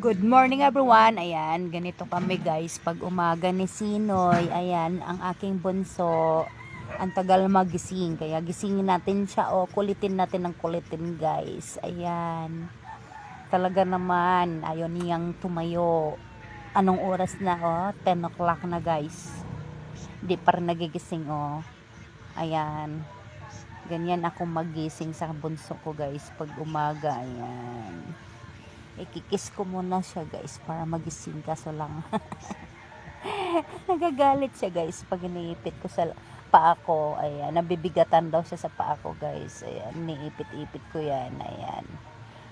Good morning everyone. Ayan, ganito kami guys. Pag umaga ni Sinoy, ayan, ang aking bunso, ang tagal magising. Kaya gisingin natin siya o kulitin natin ng kulitin guys. Ayan. Talaga naman, ayaw niyang tumayo. Anong oras na oh? 10 o'clock na guys. Di pa rin nagigising oh. Ayan. Ganyan ako magising sa bunso ko guys pag umaga. Ayan ikikis ko muna siya guys para magising kaso lang. Nagagalit siya guys pag iniipit ko sa paa ko. Ayan nabibigatan daw siya sa paa ko guys. Ayan iniipit-ipit ko yan. Ayan.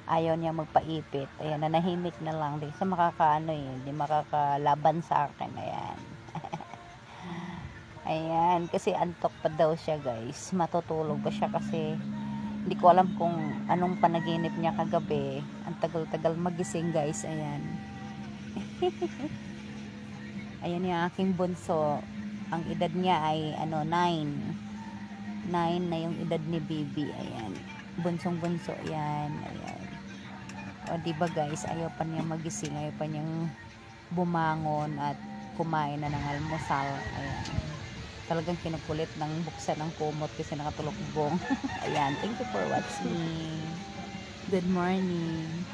Ayaw niya magpaipit. Ayan nanahimik na lang. Di sa makakaano eh di makakalaban sa akin. Ayan. Ayan kasi antok pa daw siya guys. Matutulog pa siya kasi hindi ko alam kung anong panaginip niya kagabi. Ang tagal-tagal magising guys. Ayan. Ayan yung aking bunso. Ang edad niya ay ano 9. 9 na yung edad ni Bibi. Ayan. Bunsong bunso. Ayan. Ayan. O ba guys, ayaw pa niya magising. Ayaw pa niyang bumangon at kumain na ng almusal. Ayan talagang kinukulit ng buksan ng kumot kasi nakatulog bong. Ayan, thank you for watching. Good morning.